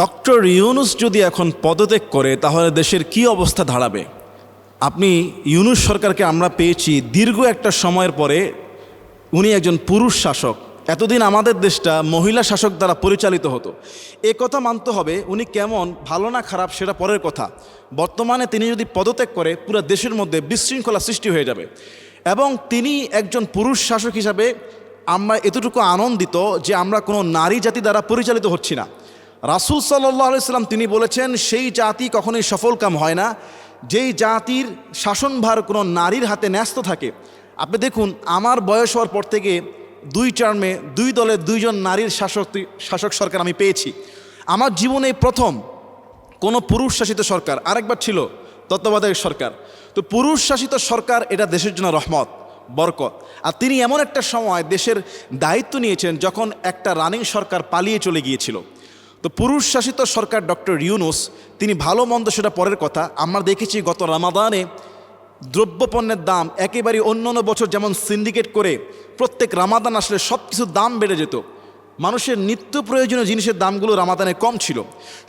Doctor Yunus যদি এখন পদত্যাগ করে, তাহলে দেশের কি অবস্থা দাঁড়াবে? আপনি ইউনুস সরকারকে আমরা পেয়েছি দীর্ঘ একটা সময়ের পরে উনি একজন পুরুষ শাসক। এতদিন আমাদের দেশটা মহিলা শাসক দ্বারা পরিচালিত হতো। এ কথা মানতে হবে, উনি কেমন, ভালো না খারাপ সেটা পরের কথা। বর্তমানে তিনি যদি পদত্যাগ করে, পুরো দেশের মধ্যে বিশৃঙ্খলা সৃষ্টি হয়ে যাবে। এবং তিনি একজন পুরুষ শাসক হিসাবে আমরা এতটুকু আনন্দিত যে আমরা কোনো নারী জাতি দ্বারা পরিচালিত হচ্ছি না। রাসুল আলাইসাল্লাম তিনি বলেছেন, সেই জাতি কখনোই সফলকাম হয় না। যেই জাতির শাসনভার কোনো নারীর হাতে ন্যস্ত থাকে, আপনি দেখুন, আমার বয়স হওয়ার পর থেকে দুই টার্মে দুই দলের দুইজন নারীর শাসক শাসক সরকার আমি পেয়েছি। আমার জীবনে প্রথম কোনো পুরুষ শাসিত সরকার, আরেকবার ছিল তত্ত্বাবধায়ক সরকার। তো পুরুষ শাসিত সরকার এটা দেশের জন্য রহমত, বরকত। আর তিনি এমন একটা সময় দেশের দায়িত্ব নিয়েছেন যখন একটা রানিং সরকার পালিয়ে চলে গিয়েছিল। তো পুরুষ শাসিত সরকার ডক্টর ইউনুস, তিনি ভালো মন্দ সেটা পরের কথা। আমরা দেখেছি গত রামাদানে দ্রব্যপণ্যের দাম একেবারে অন্য অন্য বছর যেমন সিন্ডিকেট করে প্রত্যেক রামাদান আসলে সব কিছুর দাম বেড়ে যেত। মানুষের নিত্য প্রয়োজনীয় জিনিসের দামগুলো রামাদানে কম ছিল।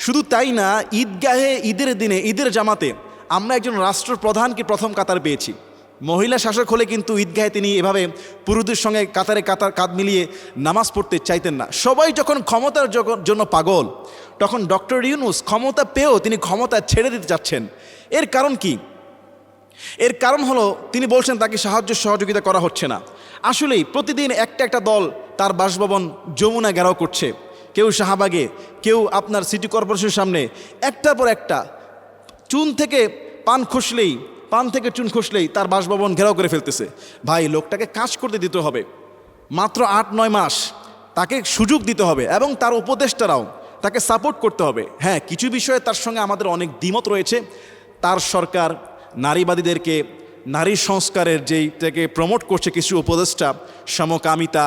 শুধু তাই না, ঈদগাহে, ঈদের দিনে, ঈদের জামাতে আমরা একজন রাষ্ট্রপ্রধানকে প্রথম কাতার পেয়েছি। মহিলা শাসক হলে কিন্তু ঈদগাহে তিনি এভাবে পুরুষদের সঙ্গে কাতারে কাতার কাঁধ মিলিয়ে নামাজ পড়তে চাইতেন না। সবাই যখন ক্ষমতার জন্য পাগল, তখন ডক্টর ইউনুস ক্ষমতা পেয়েও তিনি ক্ষমতা ছেড়ে দিতে চাচ্ছেন। এর কারণ কি? এর কারণ হলো, তিনি বলছেন তাকে সাহায্য সহযোগিতা করা হচ্ছে না। আসলেই প্রতিদিন একটা একটা দল তার বাসভবন যমুনা ঘেরাও করছে। কেউ শাহবাগে, কেউ আপনার সিটি কর্পোরেশনের সামনে। একটার পর একটা চুন থেকে পান খসলেই পান থেকে চুন খসলেই তার বাসভবন ঘেরাও করে ফেলতেছে। ভাই, লোকটাকে কাজ করতে দিতে হবে। মাত্র আট, নয় মাস। তাকে সুযোগ দিতে হবে এবং তার উপদেষ্টারাও তাকে সাপোর্ট করতে হবে। হ্যাঁ কিছু বিষয়ে তার সঙ্গে আমাদের অনেক দ্বিমত রয়েছে। তার সরকার নারীবাদীদেরকে নারী সংস্কারের যেইটাকে প্রমোট করছে কিছু উপদেষ্টা, সমকামিতা,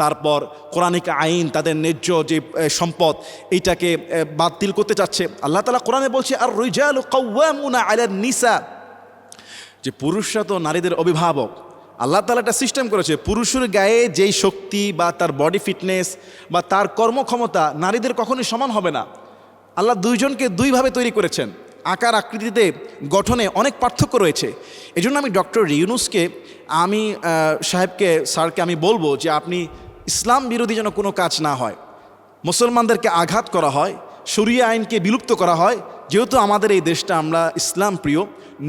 তারপর কোরআনিক আইন, তাদের ন্যায্য যে সম্পদ, এইটাকে বাতিল করতে চাচ্ছে। আল্লাহ তালা কোরআনে বলছে, আর রিজাল কওয়ামুনা আলান নিসা। যে পুরুষরা তো নারীদের অভিভাবক। আল্লাহ তালা একটা সিস্টেম করেছে, পুরুষের গায়ে যেই শক্তি বা তার বডি ফিটনেস বা তার কর্মক্ষমতা নারীদের কখনোই সমান হবে না। আল্লাহ দুইজনকে দুইভাবে তৈরি করেছেন। আকার আকৃতিতে গঠনে অনেক পার্থক্য রয়েছে। এই জন্য আমি ডক্টর রিউনুসকে আমি সাহেবকে, স্যারকে আমি বলব যে আপনি ইসলাম বিরোধী যেন কোনো কাজ না হয়। মুসলমানদেরকে আঘাত করা হয়, শরিয়া আইনকে বিলুপ্ত করা হয় যেহেতু আমাদের এই দেশটা আমরা ইসলাম প্রিয়,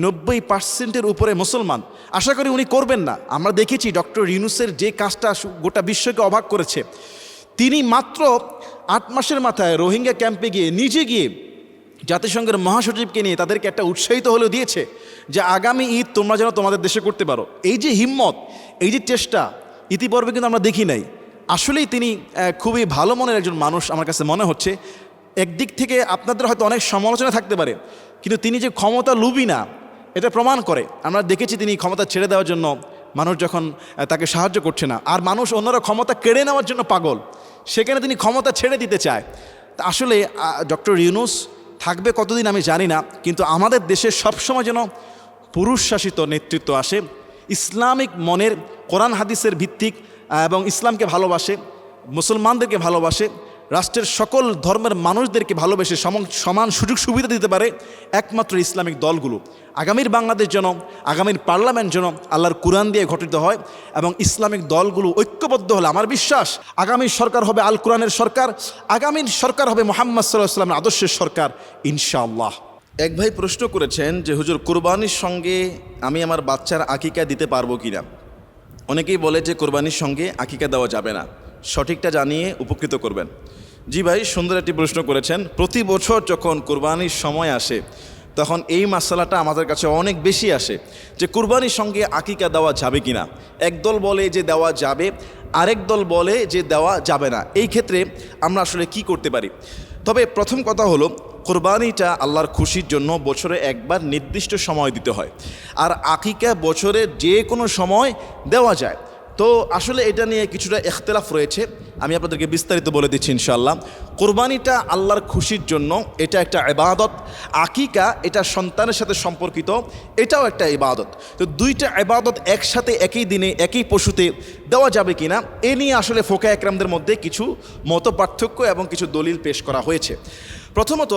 নব্বই পার্সেন্টের উপরে মুসলমান। আশা করি উনি করবেন না। আমরা দেখেছি ডক্টর ইউনুসের যে কাজটা গোটা বিশ্বকে অবাক করেছে। তিনি মাত্র আট মাসের মাথায় রোহিঙ্গা ক্যাম্পে গিয়ে নিজে গিয়ে জাতিসংঘের মহাসচিবকে নিয়ে তাদেরকে একটা উৎসাহিত হলেও দিয়েছে যে আগামী ঈদ তোমরা যেন তোমাদের দেশে করতে পারো। এই যে হিম্মত, এই যে চেষ্টা, ইতিপর্বে কিন্তু আমরা দেখি নাই। আসলেই তিনি খুবই ভালো মনের একজন মানুষ আমার কাছে মনে হচ্ছে। একদিক থেকে আপনাদের হয়তো অনেক সমালোচনা থাকতে পারে, কিন্তু তিনি যে ক্ষমতা লুবি না, এটা প্রমাণ করে। আমরা দেখেছি তিনি ক্ষমতা ছেড়ে দেওয়ার জন্য মানুষ যখন তাকে সাহায্য করছে না। আর মানুষ অন্যরা ক্ষমতা কেড়ে নেওয়ার জন্য পাগল, সেখানে তিনি ক্ষমতা ছেড়ে দিতে চায়। আসলে ডক্টর ইউনুস থাকবে কতদিন আমি জানি না, কিন্তু আমাদের দেশে সবসময় যেন পুরুষ শাসিত নেতৃত্ব আসে, ইসলামিক মনের কোরআন হাদিসের ভিত্তিক এবং ইসলামকে ভালোবাসে, মুসলমানদেরকে ভালোবাসে রাষ্ট্রের সকল ধর্মের মানুষদেরকে ভালোবেসে সমান সুযোগ সুবিধা দিতে পারে একমাত্র ইসলামিক দলগুলো। আগামীর বাংলাদেশ যেন, আগামীর পার্লামেন্ট যেন আল্লাহর কোরআন দিয়ে গঠিত হয় এবং ইসলামিক দলগুলো ঐক্যবদ্ধ হলে আমার বিশ্বাস আগামী সরকার হবে আল কোরআনের সরকার, আগামীর সরকার হবে মোহাম্মদ সাল্লাহ ইসলামের আদর্শের সরকার, ইনশাআল্লাহ। এক ভাই প্রশ্ন করেছেন যে, হুজুর, কোরবানির সঙ্গে আমি আমার বাচ্চার আকিকা দিতে পারব কিনা? অনেকেই বলে যে, কোরবানির সঙ্গে আকিকা দেওয়া যাবে না। সঠিকটা জানিয়ে উপকৃত করবেন। জি ভাই, সুন্দর একটি প্রশ্ন করেছেন। প্রতি বছর যখন কোরবানির সময় আসে, তখন এই মশালাটা আমাদের কাছে অনেক বেশি আসে যে কোরবানির সঙ্গে আকিকা দেওয়া যাবে কিনা। একদল বলে যে দেওয়া যাবে, আরেক দল বলে যে দেওয়া যাবে না। এই ক্ষেত্রে আমরা আসলে কি করতে পারি? তবে প্রথম কথা হলো, কোরবানিটা আল্লাহর খুশির জন্য বছরে একবার নির্দিষ্ট সময় দিতে হয়। আর আকিকা বছরে যে কোনো সময় দেওয়া যায়। তো আসলে এটা নিয়ে কিছুটা এখতলাফ রয়েছে। আমি আপনাদেরকে বিস্তারিত বলে দিচ্ছি ইনশাল্লাহ কোরবানিটা আল্লাহর খুশির জন্য এটা একটা ইবাদত। আকিকা এটা সন্তানের সাথে সম্পর্কিত, এটাও একটা ইবাদত। তো দুইটা ইবাদত একসাথে একই দিনে, একই পশুতে দেওয়া যাবে কিনা, এ নিয়ে আসলে ফোকা একরামদের মধ্যে কিছু মত পার্থক্য এবং কিছু দলিল পেশ করা হয়েছে। প্রথমত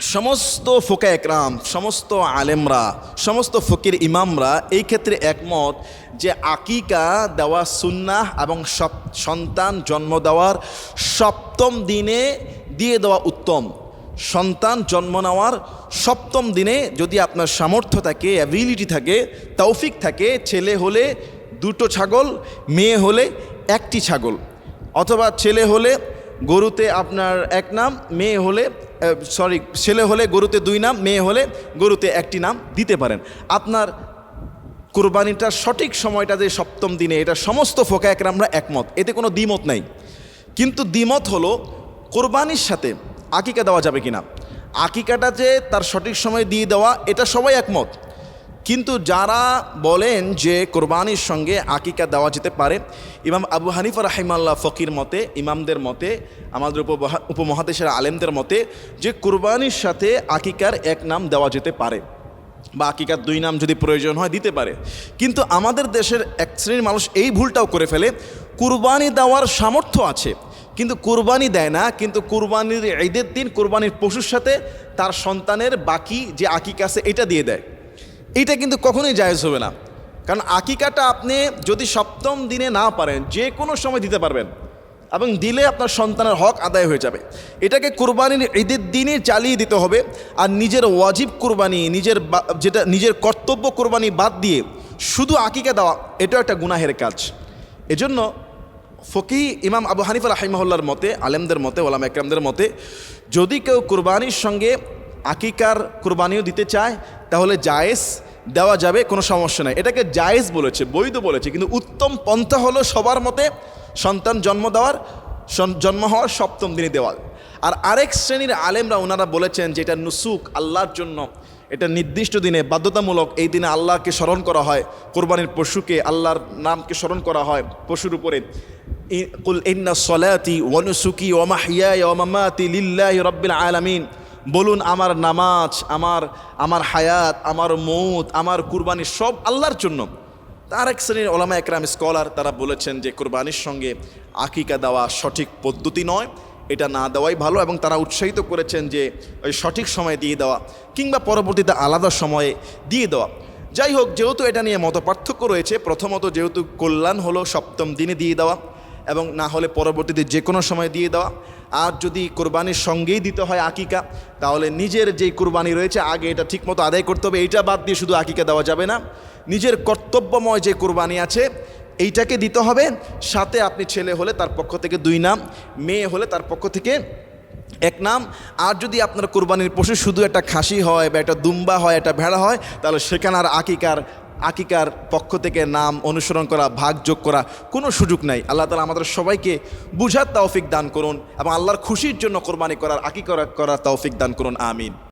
সমস্ত ফোকা একরাম, সমস্ত আলেমরা, সমস্ত ফকির ইমামরা এই ক্ষেত্রে একমত যে আকিকা দেওয়া সুন্নাহ এবং সপ- সন্তান জন্ম দেওয়ার সপ্তম দিনে দিয়ে দেওয়া উত্তম। সন্তান জন্ম নেওয়ার সপ্তম দিনে যদি আপনার সামর্থ্য থাকে অ্যাবিলিটি থাকে, তৌফিক থাকে, ছেলে হলে দুটো ছাগল, মেয়ে হলে একটি ছাগল। অথবা ছেলে হলে গরুতে আপনার এক নাম, মেয়ে হলে সরি ছেলে হলে গরুতে দুই নাম, মেয়ে হলে গরুতে একটি নাম দিতে পারেন। আপনার কোরবানিটার সঠিক সময়টা যে সপ্তম দিনে, এটা সমস্ত ফোকা একরামরা একমত। এতে কোনো দ্বিমত নাই। কিন্তু দ্বিমত হলো কোরবানির সাথে আকিকা দেওয়া যাবে কিনা। আকিকাটা যে তার সঠিক সময় দিয়ে দেওয়া, এটা সবাই একমত। কিন্তু যারা বলেন যে কোরবানির সঙ্গে আকিকা দেওয়া যেতে পারে, ইমাম আবু হানিফা রাহিমাল্লাহ ফকির মতে, ইমামদের মতে, আমাদের উপমহা উপমহাদেশের আলেমদের মতে, যে কোরবানির সাথে আকিকার এক নাম দেওয়া যেতে পারে বা আকিকার দুই নাম যদি প্রয়োজন হয় দিতে পারে। কিন্তু আমাদের দেশের এক শ্রেণির মানুষ এই ভুলটাও করে ফেলে, কুরবানি দেওয়ার সামর্থ্য আছে, কিন্তু কুরবানি দেয় না, কিন্তু কুরবানির ঈদের দিন, কুরবানির পশুর সাথে তার সন্তানের বাকি যে আকিকা আছে, এটা দিয়ে দেয়। এটা কিন্তু কখনোই জায়েজ হবে না। কারণ আকিকাটা আপনি যদি সপ্তম দিনে না পারেন, যে কোনো সময় দিতে পারবেন। এবং দিলে আপনার সন্তানের হক আদায় হয়ে যাবে। এটাকে কোরবানির ঈদের দিনে চালিয়ে দিতে হবে। আর নিজের ওয়াজিব কোরবানি, নিজের যেটা, নিজের কর্তব্য কোরবানি বাদ দিয়ে শুধু আকিকা দেওয়া, এটাও একটা গুনাহের কাজ। এজন্য ফকি ইমাম আবু হানিফা রাহিমহল্লার মতে, আলেমদের মতে, ওলাম একরামদের মতে, যদি কেউ কোরবানির সঙ্গে আকিকার কোরবানিও দিতে চায়, তাহলে জায়েজ দেওয়া যাবে, কোনো সমস্যা নাই। এটাকে জায়েজ বলেছে, বৈধ বলেছে, কিন্তু উত্তম পন্থা হলো সবার মতে সন্তান জন্ম দেওয়ার জন্ম হওয়ার সপ্তম দিনে দেওয়া আর আরেক শ্রেণির আলেমরা ওনারা বলেছেন যে এটা নুসুক, আল্লাহর জন্য। এটা নির্দিষ্ট দিনে বাধ্যতামূলক এই দিনে আল্লাহকে স্মরণ করা হয়, কোরবানির পশুকে আল্লাহর নামকে স্মরণ করা হয় পশুর উপরে। কুল ইন্না সলাতি ওয়ানুসুকি ওমাহিয়া ওমামাতি লিল্লাহি রব্বিল আলামিন। বলুন, আমার নামাজ, আমার আমার হায়াত, আমার মৌত, আমার কুরবানি সব আল্লাহর জন্য। তার এক শ্রেণির ওলামা একরাম, স্কলার, তারা বলেছেন যে কোরবানির সঙ্গে আকিকা দেওয়া সঠিক পদ্ধতি নয়। এটা না দেওয়াই ভালো এবং তারা উৎসাহিত করেছেন যে ওই সঠিক সময়ে দিয়ে দেওয়া কিংবা পরবর্তীতে আলাদা সময়ে দিয়ে দেওয়া। যাই হোক, যেহেতু এটা নিয়ে মত পার্থক্য রয়েছে, প্রথমত যেহেতু কল্যাণ হলো সপ্তম দিনে দিয়ে দেওয়া এবং না হলে পরবর্তীতে যে কোনো সময় দিয়ে দেওয়া। আর যদি কোরবানির সঙ্গেই দিতে হয় আকিকা, তাহলে নিজের যেই কোরবানি রয়েছে, আগে এটা ঠিকমতো আদায় করতে হবে। এইটা বাদ দিয়ে শুধু আকিকা দেওয়া যাবে না। নিজের কর্তব্যময় যে কোরবানি আছে, এইটাকে দিতে হবে। সাথে আপনি ছেলে হলে তার পক্ষ থেকে দুই নাম, মেয়ে হলে তার পক্ষ থেকে এক নাম। আর যদি আপনার কোরবানির পশু শুধু একটা খাসি হয় বা একটা দুম্বা হয়, একটা ভেড়া হয়, তাহলে সেখানে আর আকিকার আকিকার পক্ষ থেকে নাম অনুসরণ করা, ভাগ যোগ করা কোনো সুযোগ নাই। আল্লাহ তালা আমাদের সবাইকে বুঝার তাওফিক দান করুন এবং আল্লাহর খুশির জন্য কোরবানি করার, আকিকা করার তাওফিক দান করুন। আমিন।